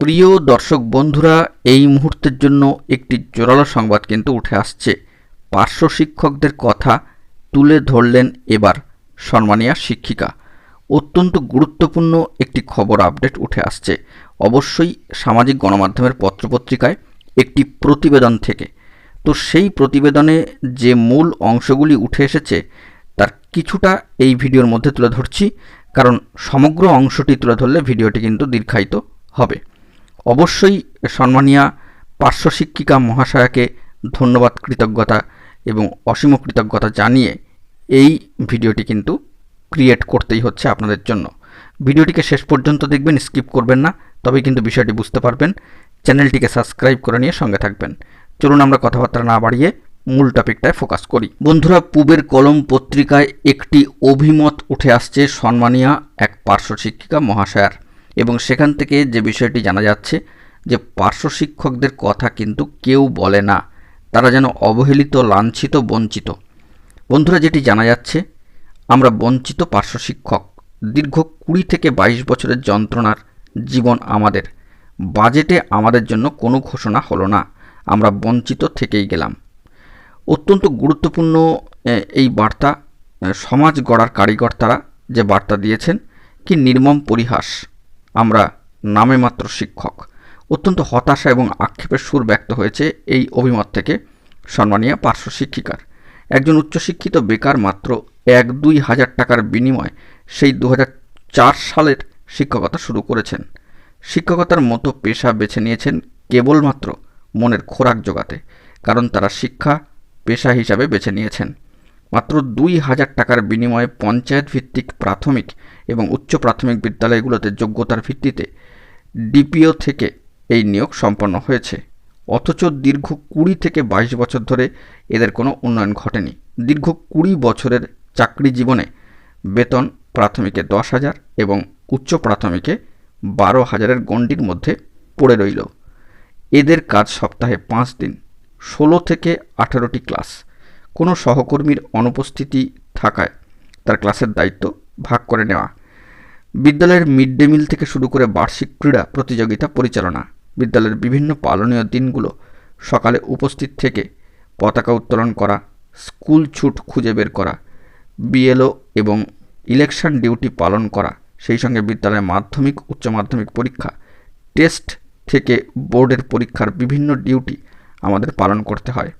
প্রিয় দর্শক বন্ধুরা, এই মুহূর্তের জন্য একটি জোরালো সংবাদ কিন্তু উঠে আসছে। পার্শ্ব শিক্ষকদের কথা তুলে ধরলেন এবার সম্মানিয়া শিক্ষিকা। অত্যন্ত গুরুত্বপূর্ণ একটি খবর আপডেট উঠে আসছে। অবশ্যই সামাজিক গণমাধ্যমের পত্রপত্রিকায় একটি প্রতিবেদন থেকে। তো সেই প্রতিবেদনে যে মূল অংশগুলি উঠে এসেছে, তার কিছুটা এই ভিডিওর মধ্যে তুলে ধরছি। কারণ সমগ্র অংশটি তুলে ধরলে ভিডিওটি কিন্তু দীর্ঘায়িত হবে। অবশ্যই সম্মানীয়া পার্শ্ব শিক্ষিকা মহাশয়াকে ধন্যবাদ, কৃতজ্ঞতা এবং অসীম কৃতজ্ঞতা জানিয়ে এই ভিডিওটি কিন্তু ক্রিয়েট করতেই হচ্ছে আপনাদের জন্য। ভিডিওটিকে শেষ পর্যন্ত দেখবেন স্কিপ করবেন না তবে কিন্তু বিষয়টি বুঝতে পারবেন। চ্যানেলটিকে সাবস্ক্রাইব করে নিয়ে সঙ্গে থাকবেন। চলুন আমরা কথাবার্তা না বাড়িয়ে মূল টপিকটায় ফোকাস করি। বন্ধুরা, পূবের কলম পত্রিকায় একটি অভিমত উঠে আসছে সম্মানীয়া এক পার্শ্ব শিক্ষিকা মহাশয়ার। এবং সেখান থেকে যে বিষয়টি জানা যাচ্ছে যে পার্শ্ব শিক্ষকদের কথা কিন্তু কেউ বলে না। তারা যেন অবহেলিত, লাঞ্ছিত, বঞ্চিত। বন্ধুরা, যেটি জানা যাচ্ছে, আমরা বঞ্চিত পার্শ্ব শিক্ষক। দীর্ঘ কুড়ি থেকে বাইশ বছরের যন্ত্রণার জীবন আমাদের। বাজেটে আমাদের জন্য কোনো ঘোষণা হলো না। আমরা বঞ্চিত থেকেই গেলাম। অত্যন্ত গুরুত্বপূর্ণ এই বার্তা সমাজ গড়ার কারিগর তারা যে বার্তা দিয়েছেন, কি নির্মম পরিহাস। আমরা নামে মাত্র শিক্ষক। অত্যন্ত হতাশা এবং আক্ষেপের সুর ব্যক্ত হয়েছে এই অভিমত থেকে সম্মানীয় পার্শ্ব শিক্ষিকার। একজন উচ্চশিক্ষিত বেকার মাত্র এক দুই হাজার টাকার বিনিময়ে সেই দু হাজার চার সালের শিক্ষকতা শুরু করেছেন। শিক্ষকতার মতো পেশা বেছে নিয়েছেন কেবলমাত্র মনের খোরাক জোগাতে, কারণ তারা শিক্ষা পেশা হিসাবে বেছে নিয়েছেন। মাত্র দুই হাজার টাকার বিনিময়ে পঞ্চায়েত ভিত্তিক প্রাথমিক এবং উচ্চ প্রাথমিক বিদ্যালয়গুলোতে যোগ্যতার ভিত্তিতে ডিপিও থেকে এই নিয়োগ সম্পন্ন হয়েছে। অথচ দীর্ঘ কুড়ি থেকে বাইশ বছর ধরে এদের কোনো উন্নয়ন ঘটেনি। দীর্ঘ কুড়ি বছরের চাকরি জীবনে বেতন প্রাথমিকে দশ হাজার এবং উচ্চ প্রাথমিকে বারো হাজারের গণ্ডির মধ্যে পড়ে রইল। এদের কাজ সপ্তাহে পাঁচ দিন, ষোলো থেকে আঠারোটি ক্লাস। কোনো সহকর্মীর অনুপস্থিতি থাকায় তার ক্লাসের দায়িত্ব ভাগ করে নেওয়া। বিদ্যালয়ের মিড ডে মিল থেকে শুরু করে বার্ষিক ক্রীড়া প্রতিযোগিতা পরিচালনা। বিদ্যালয়ের বিভিন্ন পালনীয় দিনগুলো সকালে উপস্থিত থেকে পতাকা উত্তোলন করা, স্কুল ছুট খুঁজে বের করা, বিএলও এবং ইলেকশন ডিউটি পালন করা, সেই সঙ্গে বিদ্যালয়ের মাধ্যমিক, উচ্চ মাধ্যমিক পরীক্ষা, টেস্ট থেকে বোর্ডের পরীক্ষার বিভিন্ন ডিউটি আমাদের পালন করতে হয়।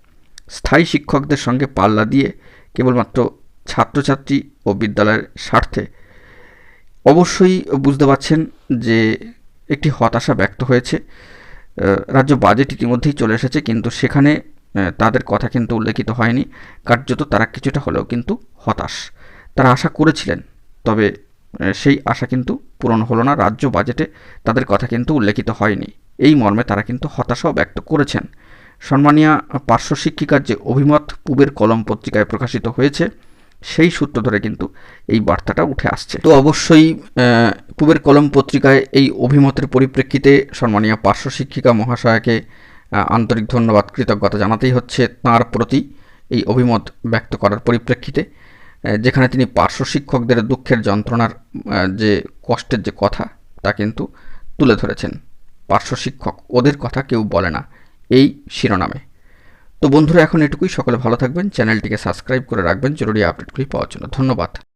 স্থায়ী শিক্ষকদের সঙ্গে পাল্লা দিয়ে কেবলমাত্র ছাত্রছাত্রী ও বিদ্যালয়ের স্বার্থে। অবশ্যই বুঝতে পারছেন যে একটি হতাশা ব্যক্ত হয়েছে। রাজ্য বাজেট ইতিমধ্যেই চলে এসেছে, কিন্তু সেখানে তাদের কথা কিন্তু উল্লেখিত হয়নি। কার্যত তারা কিছুটা হলেও কিন্তু হতাশ। তারা আশা করেছিলেন, তবে সেই আশা কিন্তু পূরণ হলো না। রাজ্য বাজেটে তাদের কথা কিন্তু উল্লেখিত হয়নি। এই মর্মে তারা কিন্তু হতাশাও ব্যক্ত করেছেন। সম্মানীয় পার্শ্ব শিক্ষিকার যে অভিমত পূবের কলম পত্রিকায় প্রকাশিত হয়েছে, সেই সূত্র ধরে কিন্তু এই বার্তাটা উঠে আসছে। তো অবশ্যই পূবের কলম পত্রিকায় এই অভিমতের পরিপ্রেক্ষিতে সম্মানীয় পার্শ্ব শিক্ষিকা মহাশয়াকে আন্তরিক ধন্যবাদ, কৃতজ্ঞতা জানাতেই হচ্ছে তার প্রতি এই অভিমত ব্যক্ত করার পরিপ্রেক্ষিতে যেখানে তিনি পার্শ্ব শিক্ষকদের দুঃখের যন্ত্রণার যে কষ্টের যে কথা তা কিন্তু তুলে ধরেছেন। পার্শ্ব শিক্ষক ওদের কথা কেউ বলে না। এই শিরোনামে। তো বন্ধুরা, এখন এটুকুই। সকলে ভালো থাকবেন। চ্যানেলটিকে সাবস্ক্রাইব করে রাখবেন। জরুরি আপডেটগুলি পাওয়ার জন্য ধন্যবাদ।